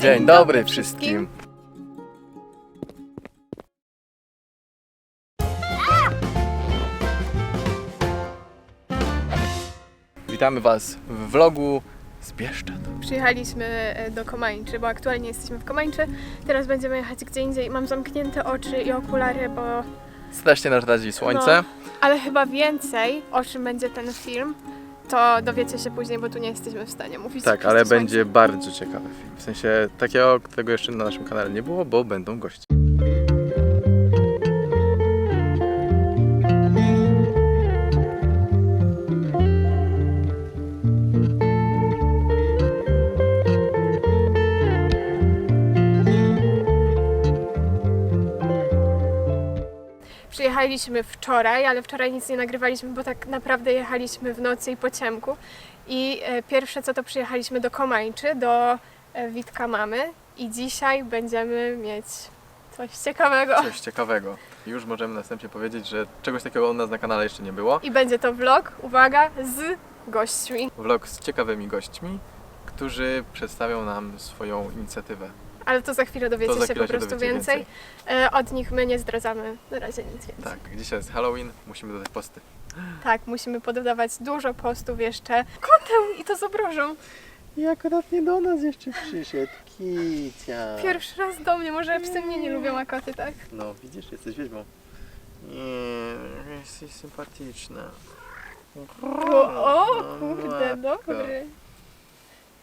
Dzień dobry wszystkim. Witamy Was w vlogu z Bieszczad. Przyjechaliśmy e, do Komańczy, bo aktualnie jesteśmy w Komańczy. Teraz będziemy jechać gdzie indziej. Mam zamknięte oczy i okulary, bo... Strasznie nas razi słońce. Ale chyba więcej, o czym będzie ten film, to dowiecie się później, bo tu nie jesteśmy w stanie mówić. Tak, ale będzie bardzo ciekawy film. W sensie takiego, którego jeszcze na naszym kanale nie było, bo będą goście. Przyjechaliśmy wczoraj, ale wczoraj nic nie nagrywaliśmy, bo tak naprawdę jechaliśmy w nocy i po ciemku. I e, pierwsze co to przyjechaliśmy do Komańczy, do e, Witka Mamy i dzisiaj będziemy mieć coś ciekawego. Coś ciekawego. Już możemy następnie powiedzieć, że czegoś takiego u nas na kanale jeszcze nie było. I będzie to vlog, uwaga, z gośćmi. Vlog z ciekawymi gośćmi, którzy przedstawią nam swoją inicjatywę. Ale to za chwilę dowiecie za się chwilę po się prostu dowiecie więcej. E, Od nich my nie zdradzamy na razie nic więcej. Tak, dzisiaj jest Halloween, musimy dodać posty. Tak, musimy pododawać dużo postów jeszcze. Kotę i to z obrożą. I akurat nie do nas jeszcze przyszedł Kicia. Pierwszy raz do mnie, może psy mnie nie lubią, a koty tak. No widzisz, jesteś wiedźmą. Nie, jesteś sympatyczna. O, o No, kurde, dobry.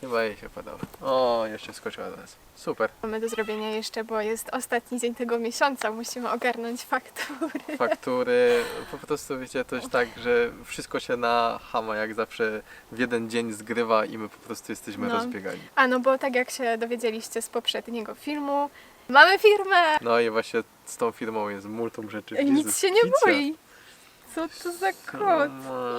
Chyba jej się podoba. O, jeszcze skoczyła do nas. Super. Mamy do zrobienia jeszcze, bo jest ostatni dzień tego miesiąca, musimy ogarnąć faktury. Faktury, po prostu wiecie, to jest tak, że wszystko się na hama jak zawsze w jeden dzień zgrywa i my po prostu jesteśmy No. rozbiegani. A no bo tak jak się dowiedzieliście z poprzedniego filmu, mamy firmę! No i właśnie z tą firmą jest multum rzeczy. Jezus, nic się nie Kicia. boi. Co to za kot?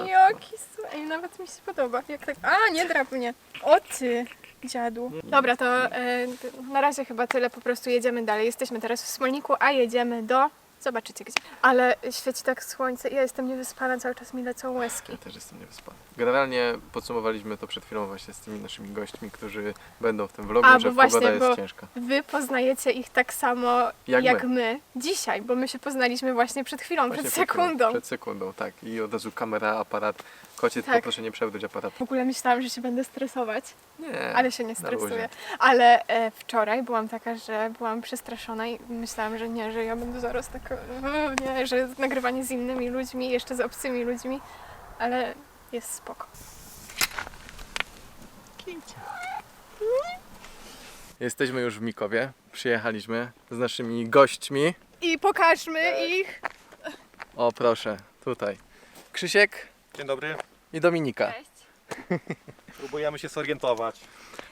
Jaki Ej, nawet mi się podoba. Jak tak... A, nie drap mnie. O ty, dziadu. Dobra, to e, na razie chyba tyle. Po prostu jedziemy dalej. Jesteśmy teraz w Smolniku, a jedziemy do... Zobaczycie gdzie. Ale świeci tak słońce. Ja jestem niewyspana, cały czas mi lecą łezki. Ja też jestem niewyspany. Generalnie podsumowaliśmy to przed chwilą właśnie z tymi naszymi gośćmi, którzy będą w tym vlogu, A, że właśnie, pogoda jest ciężka. Wy poznajecie ich tak samo jak, Jak my. my. dzisiaj, bo my się poznaliśmy właśnie przed chwilą, Właśnie przed sekundą. Przed sekundą, tak. I od razu kamera, aparat. Kocie, Tak. poproszę nie przewróć aparatu. W ogóle myślałam, że się będę stresować. Nie, Ale się nie stresuję. Ale e, wczoraj byłam taka, że byłam przestraszona i myślałam, że nie, że ja będę zaraz taka, e, nie, że nagrywanie z innymi ludźmi, jeszcze z obcymi ludźmi, ale jest spoko. Jesteśmy już w Mikowie. Przyjechaliśmy z naszymi gośćmi. I pokażmy ich. O, proszę, tutaj. Krzysiek Dzień dobry. I Dominika. Próbujemy się zorientować.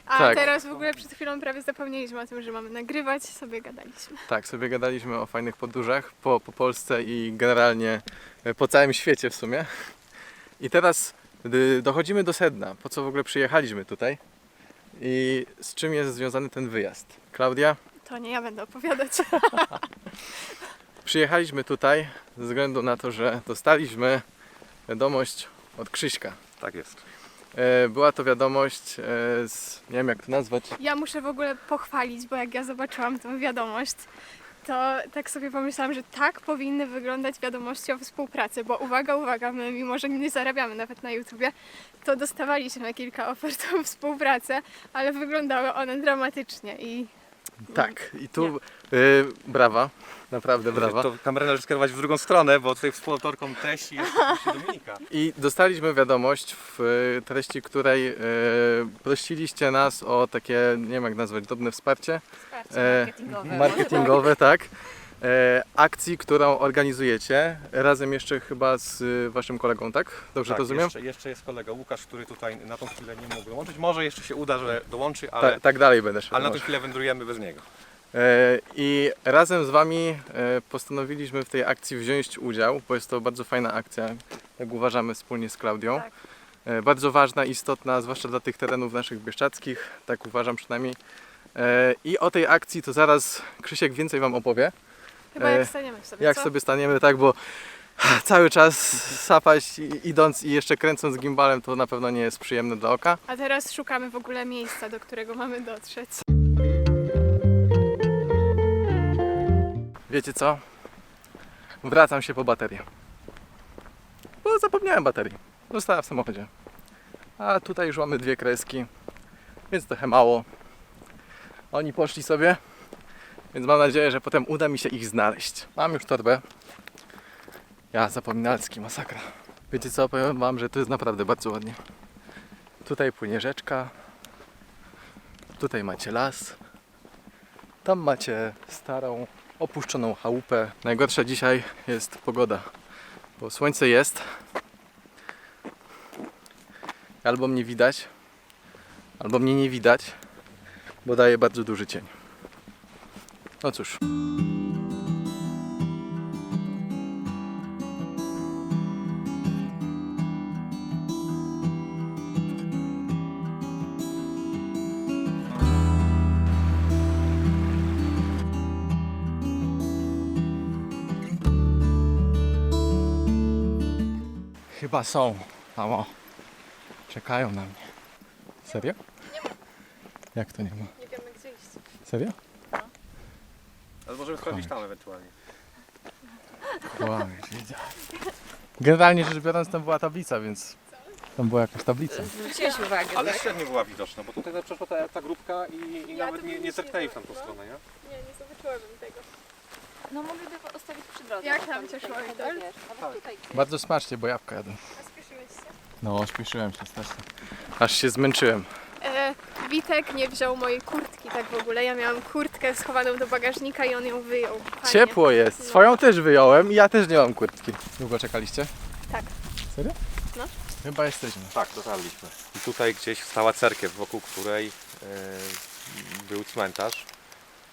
A Tak. teraz w ogóle przed chwilą prawie zapomnieliśmy o tym, że mamy nagrywać, sobie gadaliśmy. Tak, sobie gadaliśmy o fajnych podróżach po, po Polsce i generalnie e, po całym świecie w sumie. I teraz dochodzimy do sedna, po co w ogóle przyjechaliśmy tutaj i z czym jest związany ten wyjazd. Klaudia, To nie ja będę opowiadać. przyjechaliśmy tutaj ze względu na to, że dostaliśmy wiadomość od Krzyśka. Tak jest. E, Była to wiadomość e, z, nie wiem jak to nazwać, Ja muszę w ogóle pochwalić, bo jak ja zobaczyłam tę wiadomość, to tak sobie pomyślałam, że tak powinny wyglądać wiadomości o współpracy, bo uwaga, uwaga, my mimo, że nie zarabiamy nawet na YouTubie, to dostawaliśmy kilka ofert o współpracę, ale wyglądały one dramatycznie i tak i tu y, brawa, naprawdę brawa. To kamerę należy skierować w drugą stronę, bo tutaj współautorką treści jest oczywiście Dominika. I dostaliśmy wiadomość w e, treści, której e, prosiliście nas o takie, nie wiem jak nazwać, drobne wsparcie e, marketingowe, tak. E, akcji, którą organizujecie razem jeszcze chyba z e, waszym kolegą, tak? Dobrze tak, to rozumiem? Jeszcze, jeszcze jest kolega Łukasz, który tutaj na tą chwilę nie mógł dołączyć. Może jeszcze się uda, że dołączy, ale, Ta, tak dalej będę szedł. ale na tę chwilę wędrujemy bez niego. E, I razem z Wami postanowiliśmy w tej akcji wziąć udział, bo jest to bardzo fajna akcja, jak uważamy wspólnie z Klaudią. Tak. Bardzo ważna, istotna, zwłaszcza dla tych terenów naszych bieszczadzkich, tak uważam przynajmniej. I o tej akcji to zaraz Krzysiek więcej Wam opowie, Chyba jak e, staniemy sobie, Jak co? sobie staniemy, tak, bo cały czas sapać idąc i jeszcze kręcąc gimbalem to na pewno nie jest przyjemne dla oka. A teraz szukamy w ogóle miejsca, do którego mamy dotrzeć. Wiecie co? Wracam się po baterię. Bo zapomniałem baterii. Została w samochodzie. A tutaj już mamy dwie kreski, więc trochę mało. Oni poszli sobie więc mam nadzieję, że potem uda mi się ich znaleźć. Mam już torbę. Ja zapominalski, masakra. Wiecie co, powiem wam, że to jest naprawdę bardzo ładnie. Tutaj płynie rzeczka. Tutaj macie las. Tam macie starą, opuszczoną chałupę. Najgorsza dzisiaj jest pogoda, bo słońce jest. Albo mnie widać, albo mnie nie widać, bo daje bardzo duży cień. No cóż. Chyba są. Mamo. Czekają na mnie. Serio? Jak to nie ma? Nie wiemy gdzie iść. Serio? Ale możemy sprawdzić tam ewentualnie. Wiedziałem. Generalnie rzecz biorąc, tam była tablica, więc tam była jakaś tablica. Zwróciłeś uwagę, Ale tak? średnio była widoczna, bo tutaj przeszła ta, ta grupka i, i Ja nawet tu nie, bym nie nic zerknęli nie w tamtą zobaczyła. stronę, nie? Nie, nie zobaczyłabym tego. No mogliby ustawić przy drodze. Jak tam cię szło, Tak. Tutaj gdzieś. Bardzo smacznie, bo jabłka jadę. A spieszyłeś się? No, śpieszyłem się strasznie. Aż się zmęczyłem. E, Witek nie wziął mojej kurtki tak w ogóle. Ja miałam kurtkę schowaną do bagażnika i on ją wyjął. Panie. Ciepło jest. Swoją też wyjąłem i ja też nie mam kurtki. Długo czekaliście? Tak. Serio? No. Chyba jesteśmy. Tak, dotarliśmy. I tutaj gdzieś stała cerkiew, wokół której e, był cmentarz.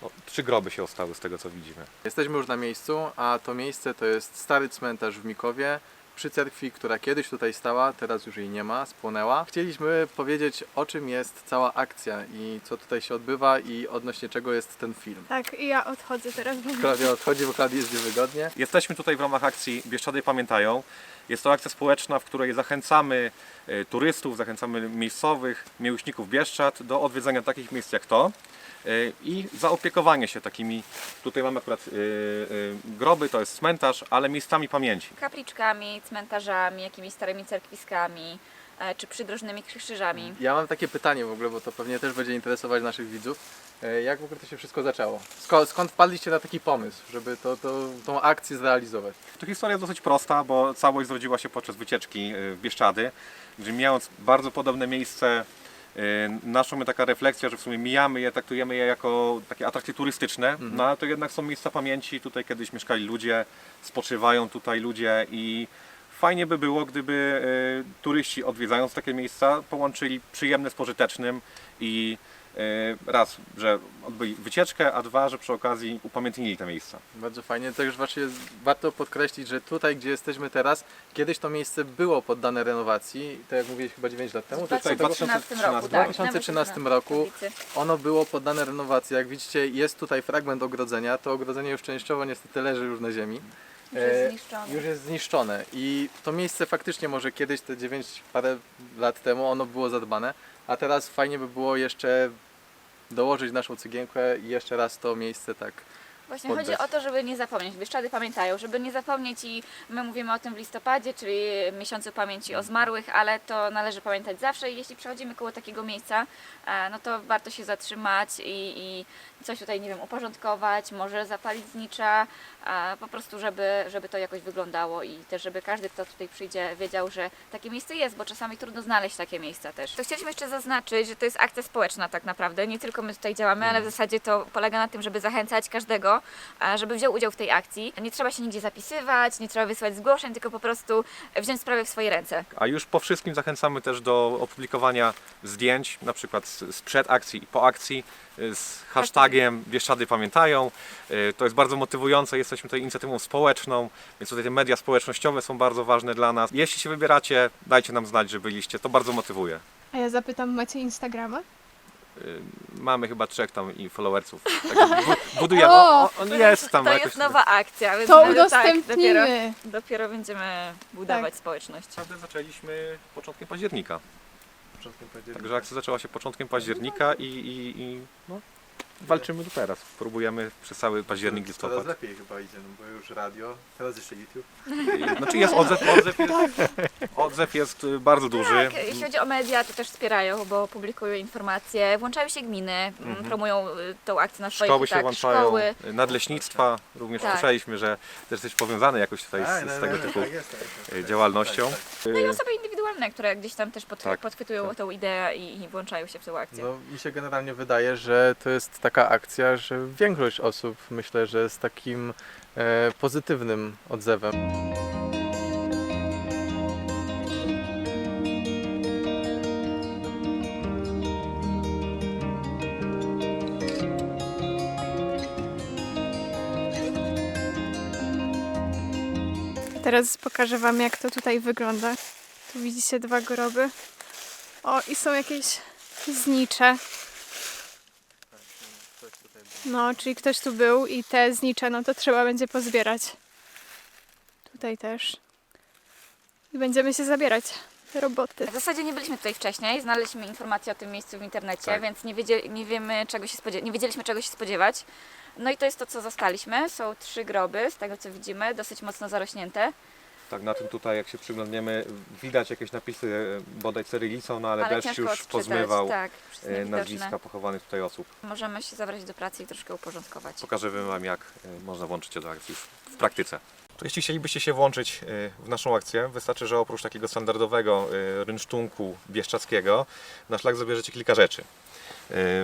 No, trzy groby się ostały z tego co widzimy. Jesteśmy już na miejscu, a to miejsce to jest stary cmentarz w Mikowie. Przy cerkwi, która kiedyś tutaj stała, teraz już jej nie ma, spłonęła. Chcieliśmy powiedzieć o czym jest cała akcja i co tutaj się odbywa i odnośnie czego jest ten film. Tak, i ja odchodzę teraz. Bo... Klaudia odchodzi, bo Klaudia jest niewygodnie. Jesteśmy tutaj w ramach akcji Bieszczady Pamiętają. Jest to akcja społeczna, w której zachęcamy e, turystów, zachęcamy miejscowych, miłośników Bieszczad do odwiedzania takich miejsc jak to i zaopiekowanie się takimi, tutaj mamy akurat e, e, groby, to jest cmentarz, ale miejscami pamięci. Kapliczkami, cmentarzami, jakimiś starymi cerkwiskami, e, czy przydrożnymi krzyżami. Ja mam takie pytanie w ogóle, bo to pewnie też będzie interesować naszych widzów. E, Jak w ogóle to się wszystko zaczęło? Skąd, skąd wpadliście na taki pomysł, żeby to, to, tą akcję zrealizować? To historia jest dosyć prosta, bo całość zrodziła się podczas wycieczki w Bieszczady, gdzie mijając bardzo podobne miejsce, naszła mnie taka refleksja, że w sumie mijamy je, traktujemy je jako takie atrakcje turystyczne, no ale to jednak są miejsca pamięci, tutaj kiedyś mieszkali ludzie, spoczywają tutaj ludzie i fajnie by było, gdyby y, turyści odwiedzając takie miejsca połączyli przyjemne z pożytecznym i raz, że odbyli wycieczkę, a dwa, że przy okazji upamiętnili te miejsca. Bardzo fajnie. Też właśnie jest, warto podkreślić, że tutaj, gdzie jesteśmy teraz, kiedyś to miejsce było poddane renowacji, tak jak mówiłeś chyba 9 lat temu. W to jest Tutaj, tego- 2013 2013 roku, tak. 2013 Nawet jest na roku. Ono było poddane renowacji. Jak widzicie, jest tutaj fragment ogrodzenia. To ogrodzenie już częściowo niestety leży już na ziemi. Już jest E, zniszczone. Już jest zniszczone i to miejsce faktycznie może kiedyś, te 9 parę lat temu, ono było zadbane, a teraz fajnie by było jeszcze dołożyć naszą cegiełkę i jeszcze raz to miejsce tak. Właśnie poddać. chodzi o to, żeby nie zapomnieć. Bieszczady pamiętają, żeby nie zapomnieć i my mówimy o tym w listopadzie, czyli miesiącu pamięci o zmarłych, ale to należy pamiętać zawsze i jeśli przechodzimy koło takiego miejsca, e, no to warto się zatrzymać i, i coś tutaj, nie wiem, uporządkować, może zapalić znicza, a po prostu, żeby, żeby to jakoś wyglądało i też, żeby każdy, kto tutaj przyjdzie, wiedział, że takie miejsce jest, bo czasami trudno znaleźć takie miejsca też. To chcieliśmy jeszcze zaznaczyć, że to jest akcja społeczna tak naprawdę, nie tylko my tutaj działamy, ale w zasadzie to polega na tym, żeby zachęcać każdego, żeby wziął udział w tej akcji. Nie trzeba się nigdzie zapisywać, nie trzeba wysłać zgłoszeń, tylko po prostu wziąć sprawę w swoje ręce. A już po wszystkim zachęcamy też do opublikowania zdjęć, na przykład z- sprzed akcji i po akcji, y, z hashtagiem Bieszczady Pamiętają. Y, To jest bardzo motywujące, jesteśmy tutaj inicjatywą społeczną, więc tutaj te media społecznościowe są bardzo ważne dla nas. Jeśli się wybieracie, dajcie nam znać, że byliście, to bardzo motywuje. A ja zapytam, macie Instagrama? Y, Mamy chyba trzech tam i followersów. Bu- budujemy. O! O, on jest tam. To jakoś- jest nowa akcja, więc To my- tak, udostępnimy. dopiero, dopiero będziemy budować Tak. społeczność. Naprawdę zaczęliśmy początkiem października. Także akcja zaczęła się początkiem października i, i, i no, walczymy do teraz. Próbujemy przez cały październik, Coraz listopad. lepiej chyba idzie, no bo już radio, teraz jeszcze YouTube. Znaczy jest odzew, odzew jest, odzew jest y, bardzo duży. Tak, jeśli chodzi o media, to też wspierają, bo publikują informacje, włączają się gminy, m, promują y, tą akcję na swoich Mhm. Szkoły się tak, włączają, szkoły. nadleśnictwa, również Tak. słyszeliśmy, że też jesteś powiązany jakoś tutaj Tak, z, no, z tego typu tak jest, tak jest. y, działalnością. No i Y, osoby indywidualne, które gdzieś tam też pod, Tak, podchwytują tak. tą ideę i, i włączają się w tę akcję. No, mi się generalnie wydaje, że to jest taka akcja, że większość osób myślę, że z takim e, pozytywnym odzewem. Teraz pokażę Wam, jak to tutaj wygląda. Tu widzicie dwa groby. O, i są jakieś znicze. No, czyli ktoś tu był i te znicze, no to trzeba będzie pozbierać. Tutaj też. I będziemy się zabierać. te Roboty. W zasadzie nie byliśmy tutaj wcześniej, znaleźliśmy informacje o tym miejscu w internecie, Tak. więc nie, wiedzie, nie, wiemy, czego się spodziewać, nie wiedzieliśmy czego się spodziewać. No i to jest to, co zastaliśmy. Są trzy groby, z tego co widzimy, dosyć mocno zarośnięte. Tak, na tym tutaj jak się przyglądniemy, widać jakieś napisy e, bodaj cyrylicą, no ale, ale deszcz ciężko już odczytać. pozmywał Tak, wszystko e, nazwiska pochowanych tutaj osób. Możemy się zabrać do pracy i troszkę uporządkować. Pokażemy Wam, jak e, można włączyć się do akcji już w praktyce. To jeśli chcielibyście się włączyć w naszą akcję, wystarczy, że oprócz takiego standardowego rynsztunku bieszczackiego, na szlak zabierzecie kilka rzeczy.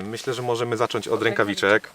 Myślę, że możemy zacząć od rękawiczek,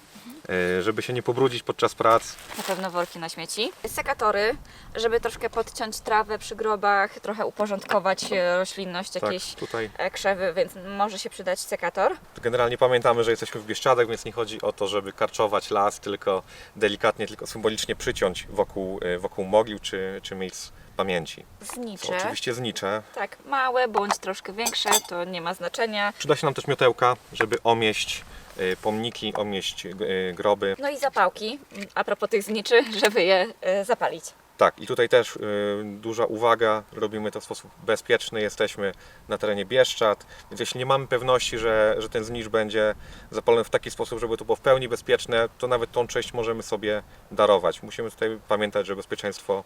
żeby się nie pobrudzić podczas prac. Na pewno worki na śmieci. Sekatory, żeby troszkę podciąć trawę przy grobach, trochę uporządkować e, roślinność, Tak, jakieś tutaj e, krzewy, więc może się przydać sekator. Generalnie pamiętamy, że jesteśmy w Bieszczadach, więc nie chodzi o to, żeby karczować las, tylko delikatnie, tylko symbolicznie przyciąć wokół, e, wokół mogił czy, czy miejsc pamięci. Znicze. oczywiście znicze. Tak, małe bądź troszkę większe, to nie ma znaczenia. Przyda się nam też miotełka, żeby omieść e, pomniki, omieść e, groby. No i zapałki, a propos tych zniczy, żeby je e, zapalić. Tak, i tutaj też duża uwaga, robimy to w sposób bezpieczny, jesteśmy na terenie Bieszczad, więc jeśli nie mamy pewności, że, że ten znicz będzie zapalony w taki sposób, żeby to było w pełni bezpieczne, to nawet tą część możemy sobie darować. Musimy tutaj pamiętać, że bezpieczeństwo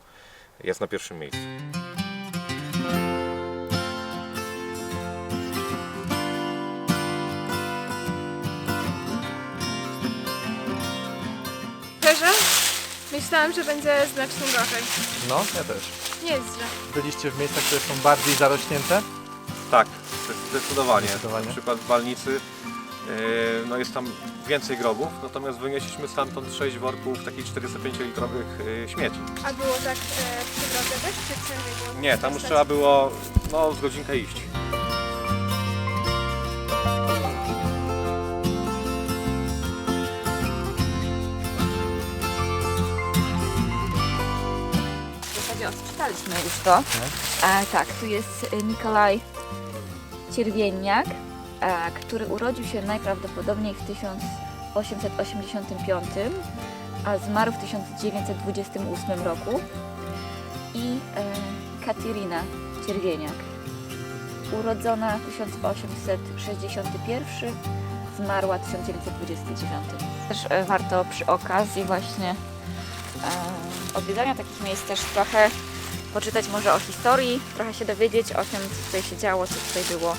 jest na pierwszym miejscu. Szczerze, myślałam, że będzie znacznie gorzej. No, ja też. Nie jest źle. Byliście w miejscach, które są bardziej zarośnięte? Tak, zdecydowanie. Zdecydowanie. Na przykład w Walnicy yy, no jest tam więcej grobów, natomiast wynieśliśmy stamtąd 6 worków takich 45-litrowych yy, śmieci. A było tak e, przy drodze też, czy ciężej było? Nie, tam już trzeba było no, z godzinkę iść. W zasadzie odczytaliśmy już to. E, tak, tu jest e, Nikolaj Cierwieniak, e, który urodził się najprawdopodobniej w 1885, a zmarł w 1928 roku. I e, Katerina Cierwieniak, urodzona 1861, zmarła 1929. Też e, warto przy okazji właśnie odwiedzania takich miejsc też trochę poczytać może o historii, trochę się dowiedzieć o tym, co tutaj się działo, co tutaj było.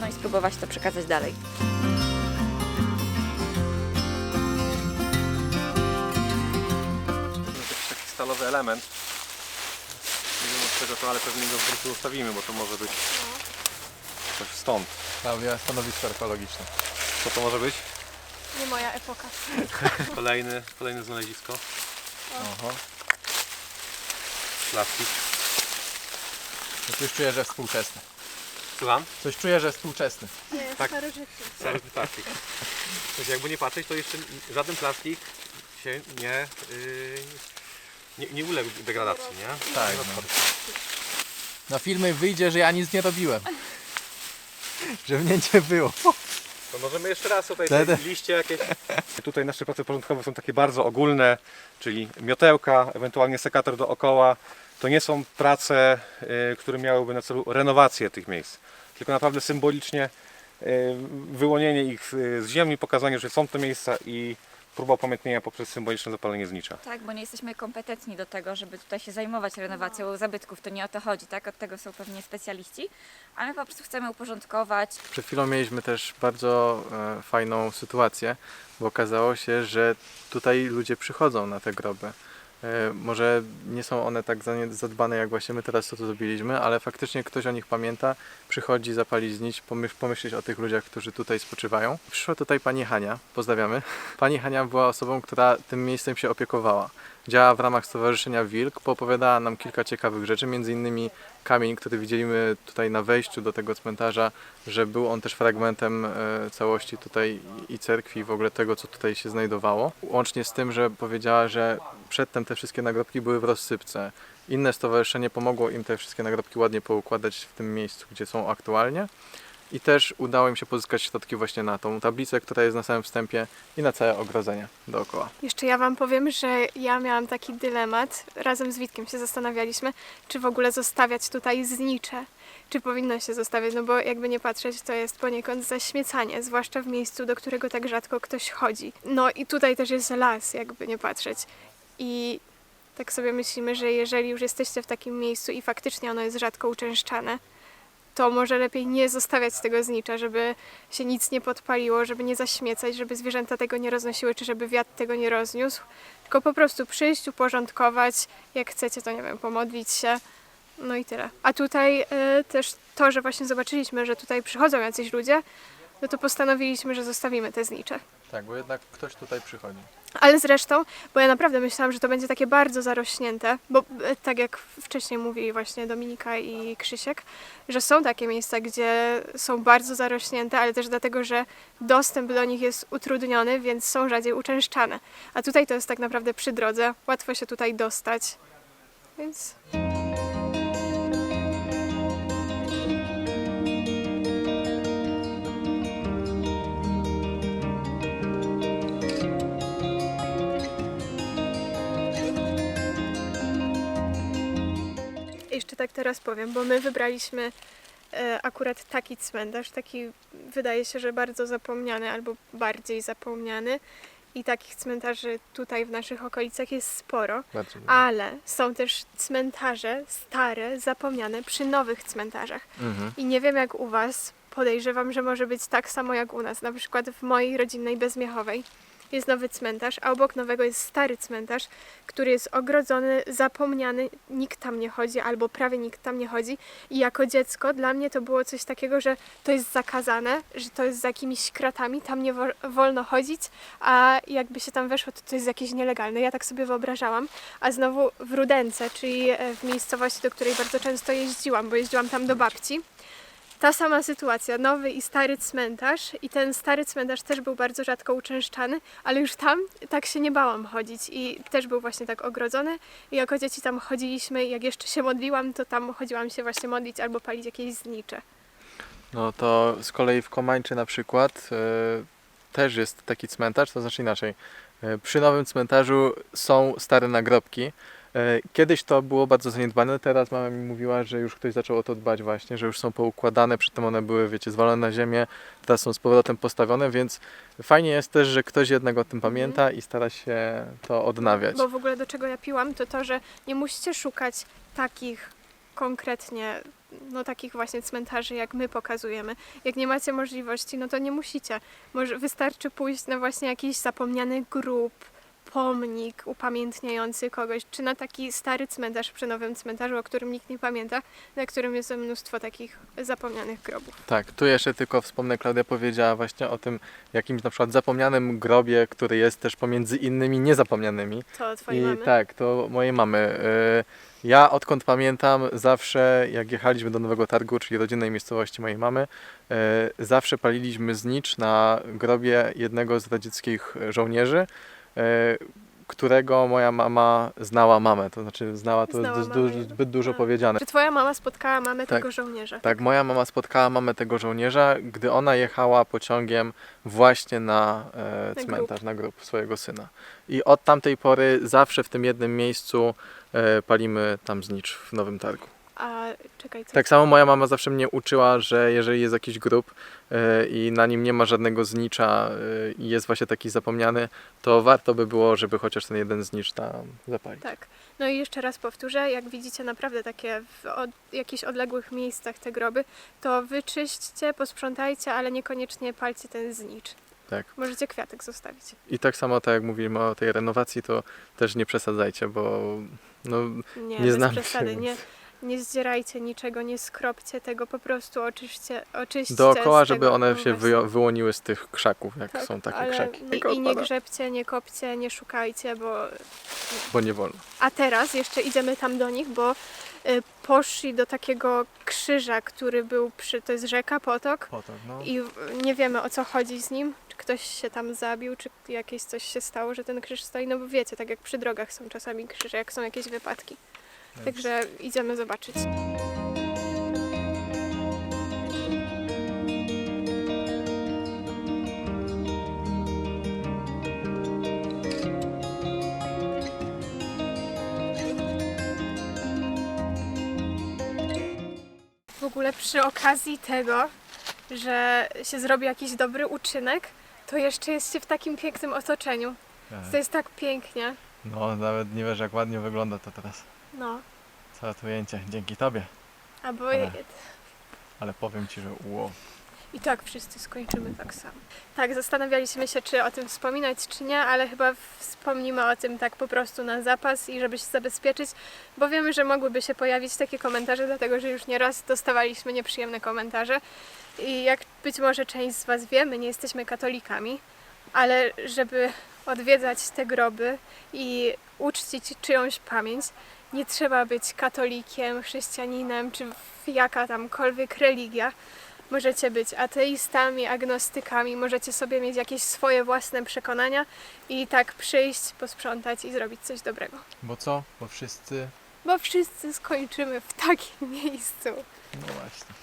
No i spróbować to przekazać dalej. Jakiś taki stalowy element. Nie wiem od czego to, ale pewnie go w gruncie ustawimy, bo to może być coś stąd. Klaudia, stanowisko archeologiczne. Co to może być? Nie moja epoka. Kolejny, kolejne znalezisko. Oho. Plastik. No coś czuję, że współczesny. Słucham? Coś czuję, że współczesny. Nie, Tak. starożytny. Cały plastik. Więc jakby nie patrzeć, to jeszcze żaden plastik się nie, yy, nie, nie uległ degradacji, nie? Tak. No. Na filmy wyjdzie, że ja nic nie robiłem. Że mnie nie było. To możemy jeszcze raz tutaj Wtedy- te liście jakieś. Tutaj nasze prace porządkowe są takie bardzo ogólne, czyli miotełka, ewentualnie sekator dookoła. To nie są prace, y, które miałyby na celu renowację tych miejsc, tylko naprawdę symbolicznie y, wyłonienie ich z ziemi, pokazanie, że są to miejsca i próba upamiętnienia poprzez symboliczne zapalenie znicza. Tak, bo nie jesteśmy kompetentni do tego, żeby tutaj się zajmować renowacją zabytków. To nie o to chodzi, tak? Od tego są pewnie specjaliści. A my po prostu chcemy uporządkować. Przed chwilą mieliśmy też bardzo e, fajną sytuację, bo okazało się, że tutaj ludzie przychodzą na te groby. E, może nie są one tak zadbane, jak właśnie my teraz to tu zrobiliśmy, ale faktycznie ktoś o nich pamięta, przychodzi zapalić znić, pomyśl, pomyśleć o tych ludziach, którzy tutaj spoczywają. Przyszła tutaj pani Hania, pozdrawiamy. Pani Hania była osobą, która tym miejscem się opiekowała. Działa w ramach Stowarzyszenia Wilk, poopowiadała nam kilka ciekawych rzeczy, między innymi kamień, który widzieliśmy tutaj na wejściu do tego cmentarza, że był on też fragmentem e, całości tutaj i cerkwi, i w ogóle tego, co tutaj się znajdowało. Łącznie z tym, że powiedziała, że przedtem te wszystkie nagrobki były w rozsypce. Inne stowarzyszenie pomogło im te wszystkie nagrobki ładnie poukładać w tym miejscu, gdzie są aktualnie. I też udało im się pozyskać środki właśnie na tą tablicę, która jest na samym wstępie i na całe ogrodzenie dookoła. Jeszcze ja Wam powiem, że ja miałam taki dylemat. Razem z Witkiem się zastanawialiśmy, czy w ogóle zostawiać tutaj znicze. Czy powinno się zostawiać, no bo jakby nie patrzeć, to jest poniekąd zaśmiecanie, zwłaszcza w miejscu, do którego tak rzadko ktoś chodzi. No i tutaj też jest las, jakby nie patrzeć. I tak sobie myślimy, że jeżeli już jesteście w takim miejscu i faktycznie ono jest rzadko uczęszczane, to może lepiej nie zostawiać tego znicza, żeby się nic nie podpaliło, żeby nie zaśmiecać, żeby zwierzęta tego nie roznosiły, czy żeby wiatr tego nie rozniósł. Tylko po prostu przyjść, uporządkować, jak chcecie, to nie wiem, pomodlić się. No i tyle. A tutaj e, też to, że właśnie zobaczyliśmy, że tutaj przychodzą jacyś ludzie, no to postanowiliśmy, że zostawimy te znicze. Tak, bo jednak ktoś tutaj przychodzi. Ale zresztą, bo ja naprawdę myślałam, że to będzie takie bardzo zarośnięte, bo e, tak jak wcześniej mówili właśnie Dominika i Krzysiek, że są takie miejsca, gdzie są bardzo zarośnięte, ale też dlatego, że dostęp do nich jest utrudniony, więc są rzadziej uczęszczane. A tutaj to jest tak naprawdę przy drodze, łatwo się tutaj dostać. Więc Jeszcze tak teraz powiem, bo my wybraliśmy e, akurat taki cmentarz, taki wydaje się, że bardzo zapomniany albo bardziej zapomniany. I takich cmentarzy tutaj w naszych okolicach jest sporo, Bardzo ale są też cmentarze stare, zapomniane przy nowych cmentarzach. Mhm. I nie wiem jak u Was, podejrzewam, że może być tak samo jak u nas. Na przykład w mojej rodzinnej Bezmiechowej jest nowy cmentarz, a obok nowego jest stary cmentarz, który jest ogrodzony, zapomniany, nikt tam nie chodzi, albo prawie nikt tam nie chodzi. I jako dziecko dla mnie to było coś takiego, że to jest zakazane, że to jest za jakimiś kratami, tam nie wo- wolno chodzić, a jakby się tam weszło, to to jest jakieś nielegalne. Ja tak sobie wyobrażałam. A znowu w Rudence, czyli e, w miejscowości, do której bardzo często jeździłam, bo jeździłam tam do babci. Ta sama sytuacja, nowy i stary cmentarz i ten stary cmentarz też był bardzo rzadko uczęszczany, ale już tam tak się nie bałam chodzić i też był właśnie tak ogrodzony i jako dzieci tam chodziliśmy jak jeszcze się modliłam, to tam chodziłam się właśnie modlić albo palić jakieś znicze. No to z kolei w Komańczy na przykład e, też jest taki cmentarz, to znaczy inaczej. E, przy nowym cmentarzu są stare nagrobki. E, kiedyś to było bardzo zaniedbane, teraz mama mi mówiła, że już ktoś zaczął o to dbać właśnie, że już są poukładane, przedtem one były, wiecie, zwalone na ziemię, teraz są z powrotem postawione, więc fajnie jest też, że ktoś jednak o tym pamięta i stara się to odnawiać. Bo w ogóle do czego ja piłam, to to, że nie musicie szukać takich konkretnie, no takich właśnie cmentarzy, jak my pokazujemy. Jak nie macie możliwości, no to nie musicie. Może wystarczy pójść na właśnie jakiś zapomniany grób, pomnik upamiętniający kogoś, czy na taki stary cmentarz przy nowym cmentarzu, o którym nikt nie pamięta, na którym jest mnóstwo takich zapomnianych grobów. Tak, tu jeszcze tylko wspomnę, Klaudia powiedziała właśnie o tym jakimś na przykład zapomnianym grobie, który jest też pomiędzy innymi niezapomnianymi. To twojej I mamy. tak, to mojej mamy. Y, Ja odkąd pamiętam, zawsze jak jechaliśmy do Nowego Targu, czyli rodzinnej miejscowości mojej mamy, y, zawsze paliliśmy znicz na grobie jednego z radzieckich żołnierzy, którego moja mama znała mamę. To znaczy znała, to Znała mamę du- zbyt dużo A. powiedziane. Czy twoja mama spotkała mamę Tak. tego żołnierza? Tak, moja mama spotkała mamę tego żołnierza, gdy ona jechała pociągiem właśnie na e, Na cmentarz, na grób swojego syna. I od tamtej pory zawsze w tym jednym miejscu e, palimy tam znicz w Nowym Targu. A czekaj, co? Tak samo moja mama zawsze mnie uczyła, że jeżeli jest jakiś grób e, i na nim nie ma żadnego znicza e, i jest właśnie taki zapomniany, to warto by było, żeby chociaż ten jeden znicz tam zapalić. Tak. No i jeszcze raz powtórzę, jak widzicie naprawdę takie w od, jakichś odległych miejscach te groby, to wyczyśćcie, posprzątajcie, ale niekoniecznie palcie ten znicz. Tak. Możecie kwiatek zostawić. I tak samo tak jak mówimy o tej renowacji, to też nie przesadzajcie, bo no, Nie, Nie bez znam przesady, się, nie, nie zdzierajcie niczego, nie skropcie tego, po prostu oczyście, oczyśćcie dookoła, żeby tego, one no się wyjo- wyłoniły z tych krzaków, jak Tak, są takie krzaki. I, I nie grzebcie, nie kopcie, nie szukajcie, bo Bo nie wolno. A teraz jeszcze idziemy tam do nich, bo y, poszli do takiego krzyża, który był przy, to jest rzeka, potok Potem, no. i nie wiemy o co chodzi z nim, czy ktoś się tam zabił, czy jakieś coś się stało, że ten krzyż stoi, no bo wiecie, tak jak przy drogach są czasami krzyże, jak są jakieś wypadki. Także idziemy zobaczyć. W ogóle przy okazji tego, że się zrobi jakiś dobry uczynek, to jeszcze jest się w takim pięknym otoczeniu. To jest tak pięknie. No, nawet nie wiesz jak ładnie wygląda to teraz. No. Całe to ujęcie. Dzięki Tobie. Albo Ale- Ale powiem Ci, że ło. i tak wszyscy skończymy tak samo. Tak, zastanawialiśmy się, czy o tym wspominać, czy nie, ale chyba wspomnimy o tym tak po prostu na zapas i żeby się zabezpieczyć, bo wiemy, że mogłyby się pojawić takie komentarze, dlatego że już nieraz dostawaliśmy nieprzyjemne komentarze. I jak być może część z Was wie, my nie jesteśmy katolikami, ale żeby odwiedzać te groby i uczcić czyjąś pamięć, nie trzeba być katolikiem, chrześcijaninem czy w jaka tamkolwiek religia. Możecie być ateistami, agnostykami, możecie sobie mieć jakieś swoje własne przekonania i tak przyjść, posprzątać i zrobić coś dobrego. Bo co? Bo wszyscy... Bo wszyscy skończymy w takim miejscu. No właśnie.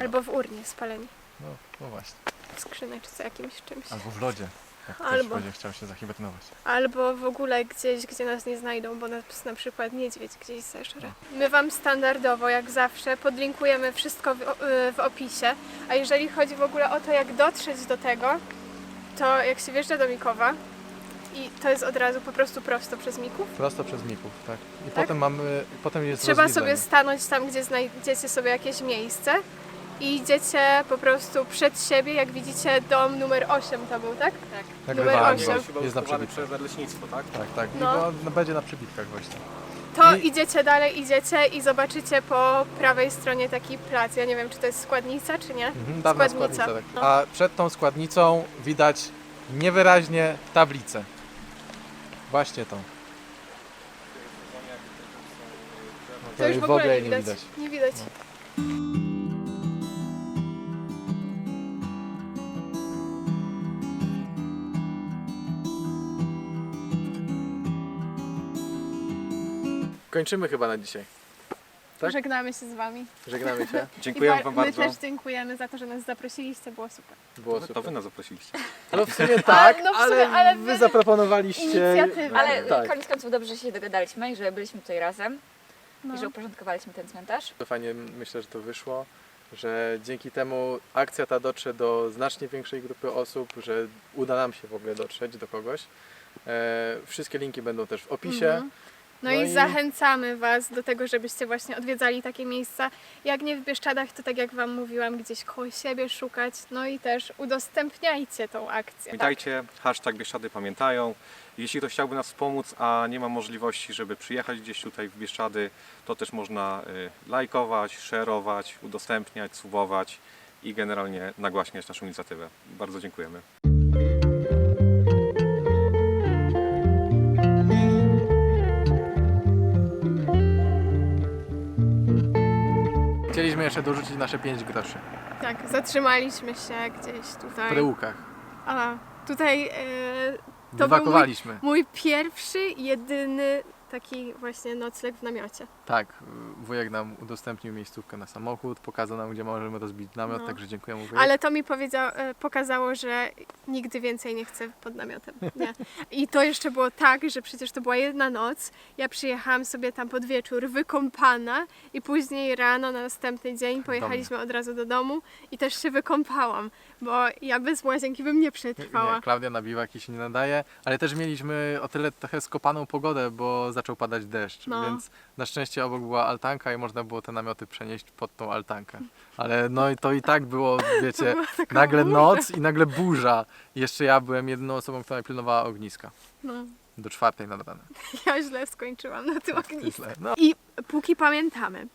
Albo w urnie spaleni, No, no właśnie. w skrzyneczce jakimś czymś. Albo w lodzie. Jak ktoś Albo. będzie chciał się zahibernować. Albo w ogóle gdzieś, gdzie nas nie znajdą, bo nas na przykład niedźwiedź gdzieś zeżre. My Wam standardowo, jak zawsze, podlinkujemy wszystko w, w opisie. A jeżeli chodzi w ogóle o to, jak dotrzeć do tego, to jak się wjeżdża do Mikowa i to jest od razu po prostu prosto przez Mików, Prosto przez Mików, tak. I Tak? potem mamy... Potem jest trzeba sobie stanąć tam, gdzie znajdziecie sobie jakieś miejsce i idziecie po prostu przed siebie, jak widzicie dom numer 8 to był, tak? Tak. Numer osiem. Jest na przebitkach. przez nadleśnictwo, tak? Tak, tak. No. No. no będzie na przebitkach właśnie. To I- idziecie dalej, idziecie i zobaczycie po prawej stronie taki plac. Ja nie wiem, czy to jest składnica, czy nie. Mhm, dawna Składnica. składnica. tak. No. A przed tą składnicą widać niewyraźnie tablicę. Właśnie tą. No To już w ogóle nie widać. Nie widać. Kończymy chyba na dzisiaj. Tak? Żegnamy się z Wami. Żegnamy się. Dziękujemy I Wam my bardzo. też dziękujemy za to, że nas zaprosiliście, było super. Było To super. Wy nas zaprosiliście. No w sumie tak, no w sumie, ale, ale wy wy- zaproponowaliście... Inicjatywa. Ale tak. koniec końców dobrze że się dogadaliśmy i że byliśmy tutaj razem No. i że uporządkowaliśmy ten cmentarz. To fajnie myślę, że to wyszło, że dzięki temu akcja ta dotrze do znacznie większej grupy osób, że uda nam się w ogóle dotrzeć do kogoś. E, wszystkie linki będą też w opisie. Mhm. No, No i, i- zachęcamy Was do tego, żebyście właśnie odwiedzali takie miejsca. Jak nie w Bieszczadach, to tak jak Wam mówiłam, gdzieś koło siebie szukać. No i też udostępniajcie tą akcję. Pamiętajcie, hashtag Bieszczady pamiętają. Jeśli ktoś chciałby nas wspomóc, a nie ma możliwości, żeby przyjechać gdzieś tutaj w Bieszczady, to też można y, lajkować, szerować, udostępniać, subować i generalnie nagłaśniać naszą inicjatywę. Bardzo dziękujemy. Chcieliśmy jeszcze dorzucić nasze 5 groszy Tak, zatrzymaliśmy się gdzieś w tutaj. perełkach. A, tutaj e, to był mój, Wywakowaliśmy. mój pierwszy, jedyny taki właśnie nocleg w namiocie. Tak, wujek nam udostępnił miejscówkę na samochód, pokazał nam, gdzie możemy rozbić namiot, No. także dziękujemy wujek. Ale to mi e, pokazało, że nigdy więcej nie chcę pod namiotem. Nie. I to jeszcze było tak, że przecież to była jedna noc. Ja przyjechałam sobie tam pod wieczór wykąpana i później rano na następny dzień pojechaliśmy od razu do domu i też się wykąpałam, bo ja bez łazienki bym nie przetrwała. Nie, Klaudia na biwaki się nie nadaje, ale też mieliśmy o tyle trochę skopaną pogodę, bo zaczął padać deszcz, No. więc na szczęście obok była altanka i można było te namioty przenieść pod tą altankę. Ale no i to i tak było, wiecie, nagle burza. noc i nagle burza. Jeszcze ja byłem jedyną osobą, która pilnowała ogniska. No, Do czwartej nad ranem. ja źle skończyłam na tym ognisku. Źle. No, I póki pamiętamy,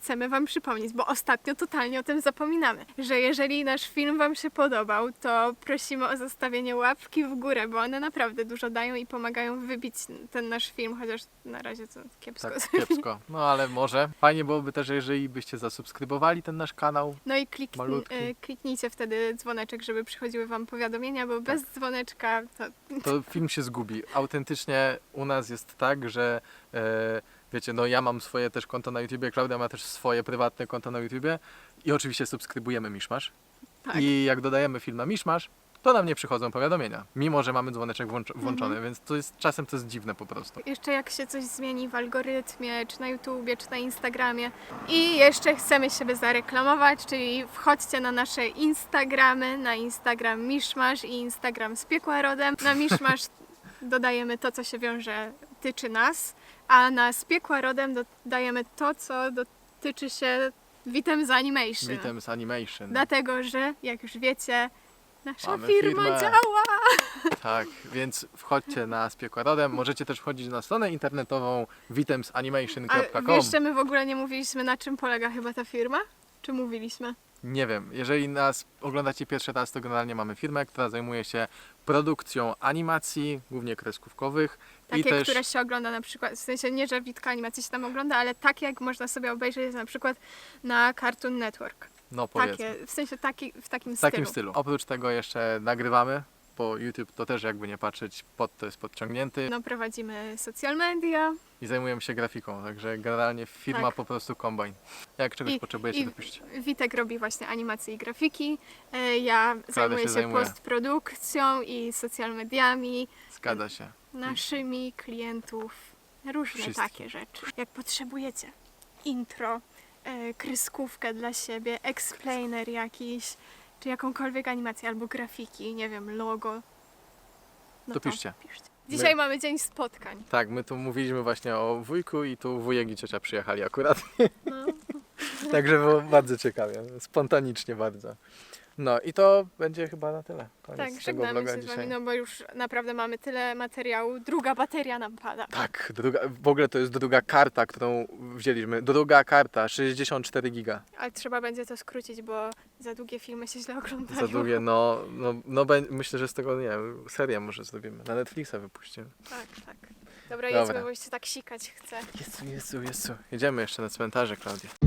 chcemy Wam przypomnieć, bo ostatnio totalnie o tym zapominamy, że jeżeli nasz film Wam się podobał, to prosimy o zostawienie łapki w górę, bo one naprawdę dużo dają i pomagają wybić ten nasz film, chociaż na razie to kiepsko. tak kiepsko. No ale może. Fajnie byłoby też, jeżeli byście zasubskrybowali ten nasz kanał. No i Malutki. e, kliknijcie wtedy dzwoneczek, żeby przychodziły Wam powiadomienia, bo bez dzwoneczka to to film się zgubi. Autentycznie u nas jest tak, że e, wiecie, no ja mam swoje też konto na YouTubie, Klaudia ma też swoje prywatne konto na YouTubie i oczywiście subskrybujemy Miszmasz. tak. I jak dodajemy film na Miszmasz, to nam nie przychodzą powiadomienia, mimo że mamy dzwoneczek włącz- Mhm. włączony, więc to jest czasem to jest dziwne po prostu. Jeszcze jak się coś zmieni w algorytmie, czy na YouTubie, czy na Instagramie. I jeszcze chcemy siebie zareklamować, czyli wchodźcie na nasze Instagramy, na Instagram Miszmasz i Instagram z Piekła Rodem. Na Miszmasz dodajemy to, co się wiąże, tyczy nas, a na z Piekła Rodem dodajemy to, co dotyczy się Witem z Animation. Witam z Animation. Dlatego, że jak już wiecie, nasza Mamy firma firmę. działa. Tak, więc wchodźcie na Spiekłarodem. Możecie też wchodzić na stronę internetową A witemsanimation.com. jeszcze my w ogóle nie mówiliśmy, na czym polega chyba ta firma? Czy mówiliśmy? Nie wiem, jeżeli nas oglądacie pierwszy raz, to generalnie mamy firmę, która zajmuje się produkcją animacji, głównie kreskówkowych. Takie, I też które się ogląda na przykład, w sensie nie, że Witka animacji się tam ogląda, ale takie jak można sobie obejrzeć na przykład na Cartoon Network. no powiedzmy, Takie, w sensie taki, w takim w takim stylu. stylu. Oprócz tego jeszcze nagrywamy, bo YouTube to też jakby nie patrzeć, pod to jest podciągnięty No prowadzimy social media i zajmujemy się grafiką, także generalnie firma Tak. po prostu kombine. Jak czegoś I- potrzebujecie, i- to piszcie. Witek robi właśnie animacje i grafiki. e, Ja zajmuję się, zajmuje. postprodukcją i social mediami, Zgadza się. naszymi klientów, różne Wszystkim. takie rzeczy. Jak potrzebujecie intro, e, kreskówkę dla siebie, explainer jakiś, czy jakąkolwiek animację albo grafiki, nie wiem, logo. No To piszcie. Dzisiaj mamy dzień spotkań. Tak, my tu mówiliśmy właśnie o wujku i tu wujek i ciocia przyjechali akurat. No. Także było bardzo ciekawie, spontanicznie bardzo. No i to będzie chyba na tyle. Koniec Tak, tego żegnamy vloga się z dzisiaj. Wami, no bo już naprawdę mamy tyle materiału. Druga bateria nam pada. Tak, druga, w ogóle to jest druga karta, którą wzięliśmy. Druga karta, 64 giga. Ale trzeba będzie to skrócić, bo za długie filmy się źle oglądają. Za długie, no, no, no myślę, że z tego, nie wiem, serię może zrobimy. Na Netflixa wypuścimy. Tak, tak. Dobra, Dobra. jedźmy, bo się tak sikać chce. Jezu, Jezu, Jezu. Jedziemy jeszcze na cmentarze, Klaudia.